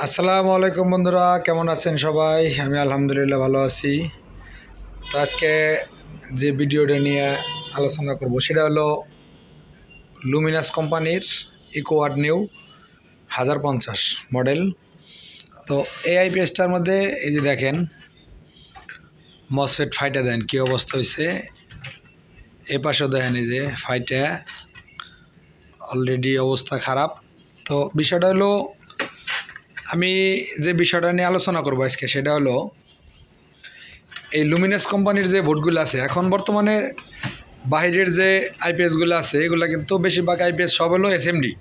আসসালামু আলাইকুম বন্ধুরা, কেমন আছেন সবাই? আমি আলহামদুলিল্লাহ ভালো আছি। তো আজকে যে ভিডিওটা নিয়ে আলোচনা করব সেটা হলো লুমিনাস কোম্পানির ইকোয়ার্ড নিউ হাজার পঞ্চাশ মডেল। তো এই আইপিএসটার মধ্যে এই যে দেখেন মসফেট ফাইটা দেন, কী অবস্থা হয়েছে এ পাশেও দেখেন এই যে ফাইটা অলরেডি অবস্থা খারাপ। তো বিষয়টা হলো আমি যে বিষয়টা নিয়ে আলোচনা করব আজকে সেটা হলো, এই লুমিনাস কোম্পানির যে বোর্ডগুলো আছে, এখন বর্তমানে বাহিরের যে আইপিএসগুলো আছে, এগুলো কিন্তু বেশিরভাগ আইপিএস সব হলো এসএমডি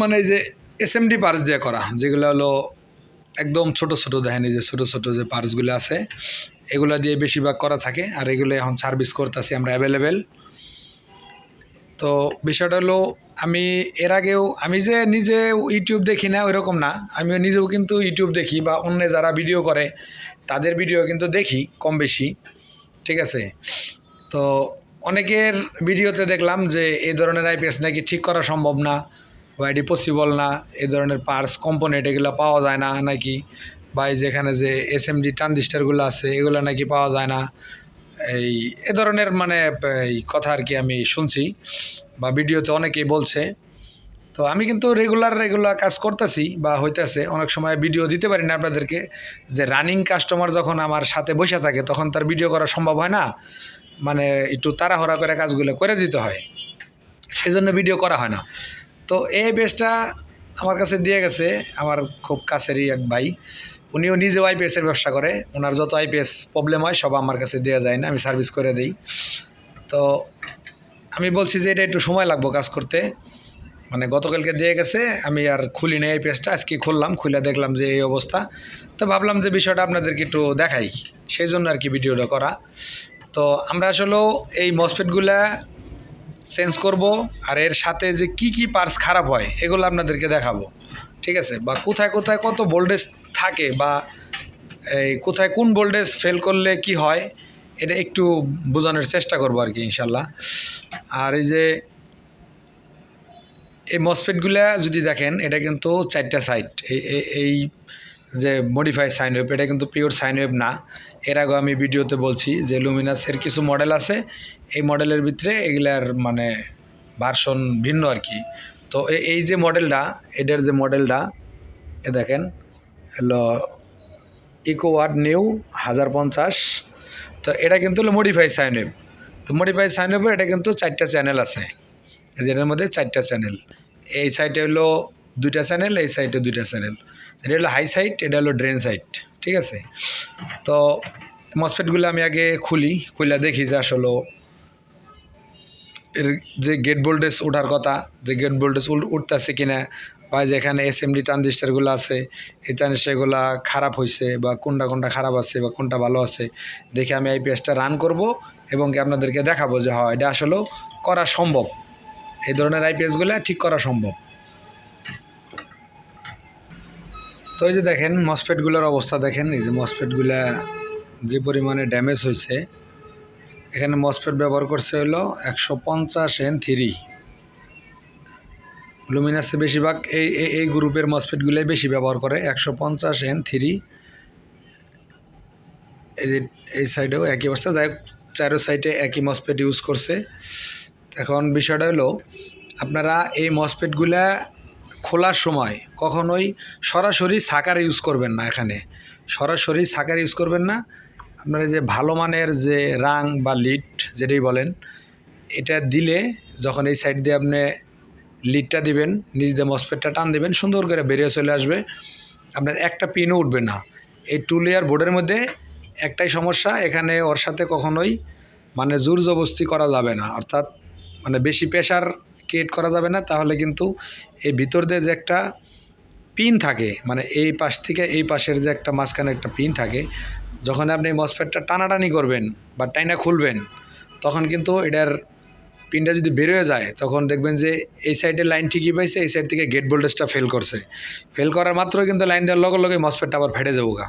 মানে যে এসএমডি পার্স দিয়ে করা, যেগুলো হলো একদম ছোট ছোট দেখেন যে ছোট ছোট যে পার্সগুলো আছে, এগুলো দিয়ে বেশিরভাগ করা থাকে, আর এগুলো এখন সার্ভিস করতেছি আমরা অ্যাভেলেবেল তো বিষয়টা হলো, আমি এর আগেও, আমি যে নিজে ইউটিউব দেখি না, ওইরকম না। আমিও নিজেও কিন্তু ইউটিউব দেখি বা অন্য যারা ভিডিও করে, তাদের ভিডিও কিন্তু দেখি কম বেশি। ঠিক আছে? তো অনেকের ভিডিওতে দেখলাম যে এই ধরনের আইপিএস নাকি ঠিক করা সম্ভব না বা এটি পসিবল না এই ধরনের পার্টস কম্পোনেন্ট এগুলো পাওয়া যায় না নাকি? বা যেখানে যে এস এম এসএমডি ট্রানজিস্টারগুলো আছে, এগুলো নাকি পাওয়া যায় না। এই, এ ধরনের মানে এই কথা আর কি আমি শুনছি বা ভিডিওতে অনেকেই বলছে। তো আমি কিন্তু রেগুলার রেগুলার কাজ করতেছি বা হইতেছে, অনেক সময় ভিডিও দিতে পারি না আপনাদেরকে যে রানিং কাস্টমার যখন আমার সাথে বসে থাকে, তখন তার ভিডিও করা সম্ভব হয় না। মানে একটু তাড়াহড়া করে কাজগুলো করে দিতে হয়। সেই জন্য ভিডিও করা হয় না। তো এই বেসটা আমার কাছে দিয়ে গেছে, আমার খুব কাছেরই এক ভাই। উনিও নিজেও আইপিএসের ব্যবসা করে ওনার যত আইপিএস প্রবলেম হয়, সব আমার কাছে দেওয়া যায় না, আমি সার্ভিস করে দিই। তো আমি বলছি যে এটা একটু সময় লাগবো কাজ করতে। মানে গতকালকে দিয়ে গেছে, আমি আর খুলি নাই আইপিএসটা আজকে খুললাম, খুলে দেখলাম যে এই অবস্থা। তো ভাবলাম যে বিষয়টা আপনাদেরকে একটু দেখাই, সেই জন্য আর কি ভিডিওটা করা। তো আমরা আসলেও এই মসফেটগুলা চেঞ্জ করব আর এর সাথে যে কি কি পার্টস খারাপ হয়, এগুলো আপনাদেরকে দেখাবো। ঠিক আছে? বা কোথায় কোথায় কত ভোল্টেজ থাকে বা এই কোথায় কোন ভোল্টেজ ফেল করলে কি হয়, এটা একটু বোঝানোর চেষ্টা করব আর কি, ইনশাল্লাহ। আর এই যে এই মসফেটগুলা যদি দেখেন, এটা কিন্তু চারটা সাইড এই যে মডিফাই সাইন ওয়েভ এটা কিন্তু পিওর সাইন ওয়েভ না। এর আগেও আমি ভিডিওতে বলছি যে লুমিনাসের কিছু মডেল আছে। এই মডেলের ভিতরে এগুলার মানে ভার্সন ভিন্ন আর কি। তো এই যে মডেলটা এটার যে মডেলটা এ দেখেন, হলো ইকো ওয়ার্ড নিউ হাজার পঞ্চাশ। তো এটা কিন্তু হলো মডিফাই সাইন ওয়েভ তো মডিফাই সাইন ওয়েভের এটা কিন্তু চারটা চ্যানেল আছে। যেটার মধ্যে চারটা চ্যানেল এই সাইডে হলো দুইটা চ্যানেল এই সাইডে দুইটা চ্যানেল এটা হলো হাই সাইড এটা হলো ড্রেন সাইড ঠিক আছে? তো মসফেটগুলো আমি আগে খুলি খুলে দেখি যে আসলে এর যে গেট ভোল্টেজ ওঠার কথা, যে গেট ভোল্টেজ উঠতেছে কিনা, বা যেখানে এসএমডি ট্রানজিস্টারগুলো আছে, এই ট্রানজিস্টারগুলো খারাপ হয়েছে বা কোনটা কোনটা খারাপ আছে, বা কোনটা ভালো আছে, দেখে আমি আইপিএসটা রান করব এবং কি আপনাদেরকে দেখাবো যে, হয়, এটা আসলেও করা সম্ভব। এই ধরনের আইপিএসগুলো ঠিক করা সম্ভব। তো যে দেখেন, মসফেটগুলোর অবস্থা দেখেন, এই যে মসফেটগুলা যে পরিমাণে ড্যামেজ হয়েছে, এখানে মসফেট ব্যবহার করছে হলো একশো পঞ্চাশ এন থ্রি লুমিনাসে বেশিরভাগ এই, এই- গ্রুপের মসফেটগুলোই বেশি ব্যবহার করে, একশো পঞ্চাশ এন থ্রি এই যে, এই সাইডেও একই অবস্থা, যাই হোক, চারো সাইডে একই মসফেট ইউজ করছে। এখন বিষয়টা হলো, আপনারা এই মসফেটগুলা খোলার সময় কখনোই সরাসরি সাকার ইউজ করবেন না এখানে। সরাসরি সাকার ইউজ করবেন না। আপনারা যে ভালো মানের যে রাং বা লিড যেটাই বলেন, এটা দিলে যখন এই সাইড দিয়ে আপনি লিডটা দিবেন নিজ দিয়ে মসফেটটা টান দিবেন, সুন্দর করে বেরিয়ে চলে আসবে। আপনার একটা পিনও উঠবে না। এই টু লেয়ার বোর্ডের মধ্যে একটাই সমস্যা, এখানে ওর সাথে কখনোই মানে জোর জবস্তি করা যাবে না। অর্থাৎ মানে বেশি প্রেশার ক্রিয়েট করা যাবে না, তাহলে কিন্তু এই ভিতর দিয়ে যে একটা পিন থাকে মানে এই পাশ থেকে এই পাশের যে একটা মাঝখানে একটা পিন থাকে, যখন আপনি মসফেটটা টানাটানি করবেন বা টাইনা খুলবেন, তখন কিন্তু এটার পিনটা যদি বেরোয় যায়, তখন দেখবেন যে এই সাইডে লাইন ঠিকই পাইছে, এই সাইড থেকে গেট ভোল্টেজটা ফেল করছে। ফেল করার মাত্র কিন্তু লাইন দেওয়ার লগে লগে মসফেটটা আবার ফেটে যাব গা।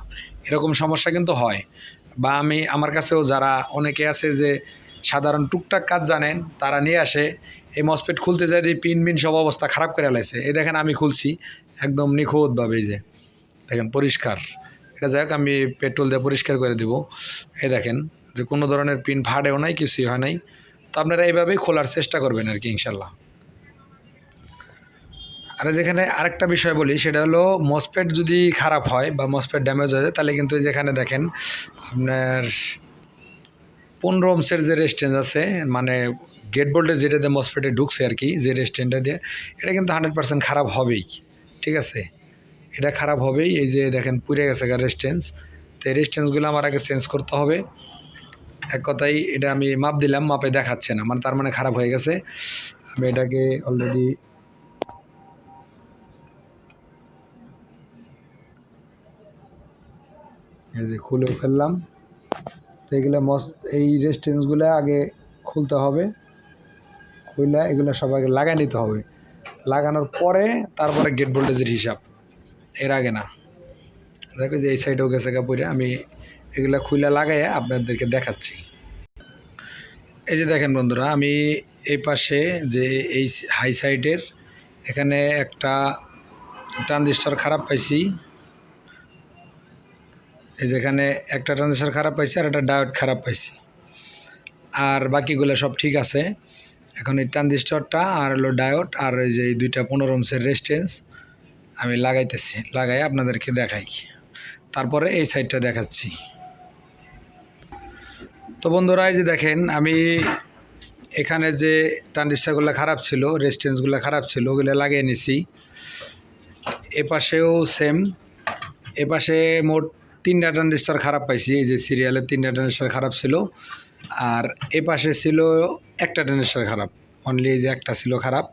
এরকম সমস্যা কিন্তু হয়। বা আমি, আমার কাছেও যারা অনেকে আছে যে সাধারণ টুকটাক কাজ জানেন, তারা নিয়ে আসে, এই মসপেট খুলতে যায় দিয়ে পিন মিন সব অবস্থা খারাপ করে লাইছে। এই দেখেন আমি খুলছি, একদম নিখুঁতভাবে এই যে, দেখেন পরিষ্কার। এটা যাই আমি পেট্রোল দিয়ে পরিষ্কার করে দেব। এই দেখেন যে কোনো ধরনের পিন ফাটেও নাই, কিছুই হয় নাই। তো আপনারা এইভাবেই খোলার চেষ্টা করবেন আর কি, ইনশাল্লাহ। আর যেখানে আরেকটা বিষয় বলি, সেটা হলো মসপেট যদি খারাপ হয় বা মসপেট ড্যামেজ হয়ে যায়, তাহলে কিন্তু যেখানে দেখেন আপনার পনেরো ওমসের যে রেস্টেন্স আছে মানে গেট বোল্টে যেটা দিয়ে মসপেটে ঢুকছে আর কি, যে রেস্টেন্টটা দিয়ে, এটা কিন্তু হান্ড্রেড পার্সেন্ট খারাপ হবেই, ঠিক আছে? এটা খারাপ হবেই, এই যে দেখেন পুড়ে গেছে রেস্টেন্স তো এই রেস্টেন্সগুলো আমার আগে চেঞ্জ করতে হবে। এক কথাই এটা আমি মাপ দিলাম, মাপে দেখাচ্ছে না মানে তার মানে খারাপ হয়ে গেছে। আমি এটাকে অলরেডি খুলে ফেললাম। তো এগুলো মস, এই রেস্টেন্সগুলো আগে খুলতে হবে। খুলে এগুলো সব আগে লাগাই নিতে হবে। লাগানোর পরে তারপরে গেট ভোল্টেজের হিসাব। এর আগে না। দেখো যে এই সাইডেও গেছে কাপড়ে আমি এগুলো খুলে লাগাইয়ে আপনাদেরকে দেখাচ্ছি। এই যে দেখেন বন্ধুরা, আমি এই পাশে যে এই হাই সাইডের এখানে একটা ট্রানজিস্টার খারাপ পাইছি। এই যেখানে একটা ট্রানজিস্টার খারাপ পাইছি আর একটা ডায়োড খারাপ পাইছি। আর বাকিগুলো সব ঠিক আছে। এখন এই ট্রানজিস্টরটা আর হলো ডায়োড আর এই যে এই দুইটা পনেরো ওমসের রেস্টেন্স আমি লাগাইতেছি, লাগাই আপনাদেরকে দেখাই। তারপরে এই সাইডটা দেখাচ্ছি। তো বন্ধুরা, এই যে দেখেন, আমি এখানে যে ট্রানজিস্টারগুলো খারাপ ছিল রেস্টেন্সগুলো খারাপ ছিল, ওগুলো লাগিয়ে নিছি। এপাশেও সেম এপাশে মোট তিনটা ট্রানজিস্টার খারাপ পাইছি, এই যে সিরিয়ালের তিনটা ট্রানজিস্টার খারাপ ছিল। আর এ পাশে ছিল একটা ট্রানজিস্টার খারাপ অনলি এই যে একটা ছিল খারাপ,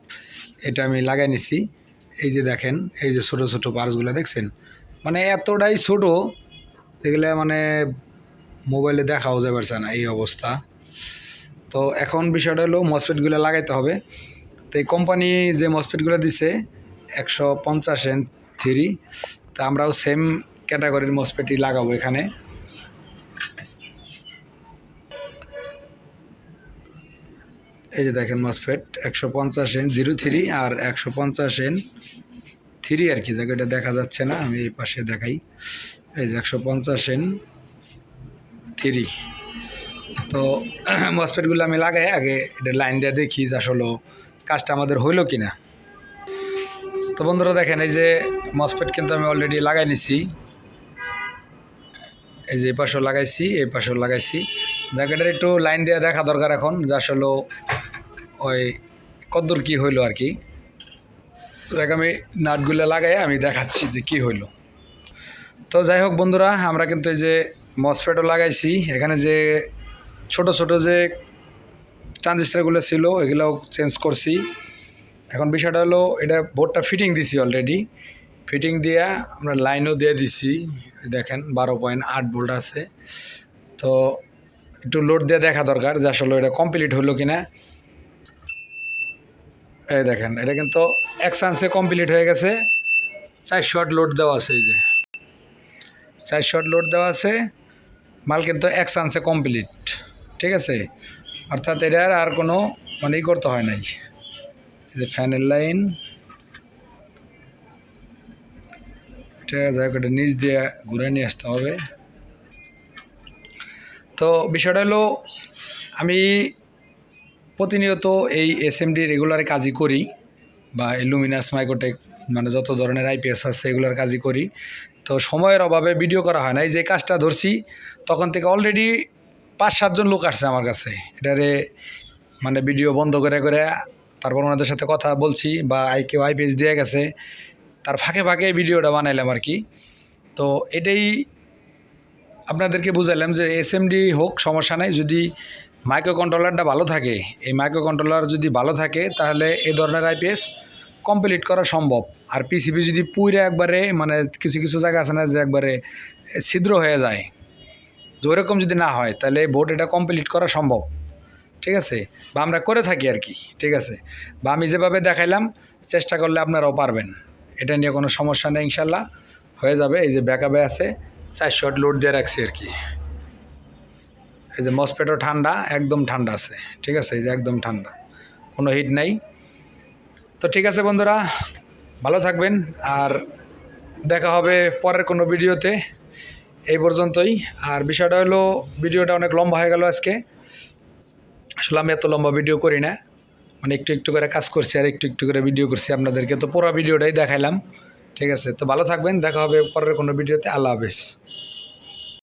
এটা আমি লাগাই নিছি। এই যে দেখেন, এই যে ছোটো ছোটো পার্সগুলো দেখছেন? মানে এতটাই ছোট, এগুলো মানে মোবাইলে দেখাও যাবে পারছে না এই অবস্থা। তো এখন বিষয়টা হলো মসফেটগুলো লাগাইতে হবে। তো এই কোম্পানি যে মসফেটগুলো দিছে, একশো পঞ্চাশ এন থ্রি তা আমরাও সেম ক্যাটাগরির মসফেটই লাগাবো এখানে। এই যে দেখেন মসফেট একশো পঞ্চাশ এন জিরো থ্রি আর একশো পঞ্চাশ এন থ্রি আর কি জায়গাটা দেখা যাচ্ছে না, আমি এই পাশে দেখাই। এই যে একশো পঞ্চাশ এন থ্রি। তো মসফেটগুলো আমি লাগাই, আগে এটা লাইন দিয়ে দেখি যে আসলে কাজটা আমাদের হইল কি না তো বন্ধুরা দেখেন, এই যে মসফেট কিন্তু আমি অলরেডি লাগাই নিছি। এই যে এই পাশেও লাগাইছি, এই পাশেও লাগাইছি। জায়গাটার একটু লাইন দিয়ে দেখা দরকার এখন, যে আসলে ওই কদ্দূর কী হইল আর কি। দেখ আমি নাটগুলো লাগাই আমি দেখাচ্ছি যে কী হইল। তো যাই হোক বন্ধুরা, আমরা কিন্তু এই যে মসফেটও লাগাইছি। এখানে যে ছোট ছোট যে ট্রানজিস্টারগুলো ছিল, এগুলোও চেঞ্জ করছি। এখন বিষয়টা হলো, এটা বোর্ডটা ফিটিং দিছি অলরেডি ফিটিং দিয়া আমরা লাইনও দিয়ে দিছি। দেখেন বারো পয়েন্ট আট ভোল্ট আছে। তো একটু লোড দিয়ে দেখা দরকার যে আসলে এটা কমপ্লিট হলো কি না এই দেখেন, এটা কিন্তু এক চান্সে কমপ্লিট হয়ে গেছে। চার শট লোড দেওয়া আছে এই যে। চার শট লোড দেওয়া আছে। মাল কিন্তু এক চান্সে কমপ্লিট ঠিক আছে? অর্থাৎ এটার আর কোনো মানে করতে হয় নাই। যে ফ্যানের লাইন হোক, এটা নিচ দিয়ে ঘুরে নিয়ে আসতে হবে। তো বিষয়টা হলো, আমি প্রতিনিয়ত এই এসএমডি রেগুলার কাজই করি বা লুমিনাস মাইকোটেক মানে যত ধরনের আইপিএস আছে এগুলোর কাজই করি। তো সময়ের অভাবে ভিডিও করা হয় না, এই যে কাজটা ধরছি, তখন থেকে অলরেডি পাঁচ সাতজন লোক আসছে আমার কাছে। এটারে মানে ভিডিও বন্ধ করে করে তারপর ওনাদের সাথে কথা বলছি বা আই কেউ আইপিএস দিয়ে গেছে। তার ফাঁকে ফাঁকে ভিডিওটা বানাইলাম আর কি। তো এটাই আপনাদেরকে বুঝাইলাম যে এসএমডি হোক, সমস্যা নাই। যদি মাইক্রো কন্ট্রোলারটা ভালো থাকে, এই মাইক্রো কন্ট্রোলার যদি ভালো থাকে, তাহলে এই ধরনের আইপিএস কমপ্লিট করা সম্ভব। আর পিসিবি যদি পুইরে একবারে মানে কিছু কিছু জায়গা আছে না যে একবারে ছিদ্র হয়ে যায়, যে ওরকম যদি না হয়, তাহলে বোর্ড এটা কমপ্লিট করা সম্ভব। ঠিক আছে? বা আমরা করে থাকি আর কি, ঠিক আছে? বা আমি যেভাবে দেখাইলাম, চেষ্টা করলে আপনারাও পারবেন। এটা নিয়ে কোনো সমস্যা নেই, ইনশাল্লাহ। হয়ে যাবে, এই যে ব্যাকআপে আছে চার শট লোড দিয়ে রাখছি আর কি। এই যে মসপেটও ঠান্ডা, একদম ঠান্ডা আছে, ঠিক আছে? এই যে একদম ঠান্ডা, কোনো হিট নাই। তো ঠিক আছে বন্ধুরা, ভালো থাকবেন, আর দেখা হবে পরের কোনো ভিডিওতে, এই পর্যন্তই। আর বিষয়টা হলো, ভিডিওটা অনেক লম্বা হয়ে গেল আজকে। আসলে আমি এত লম্বা ভিডিও করি না। মানে একটু একটু করে কাজ করছি আর একটু একটু করে ভিডিও করছি আপনাদেরকে। তো পুরো ভিডিওটাই দেখাইলাম। ঠিক আছে? তো ভালো থাকবেন। দেখা হবে পরের কোনো ভিডিওতে আল্লাহ হাফেজ।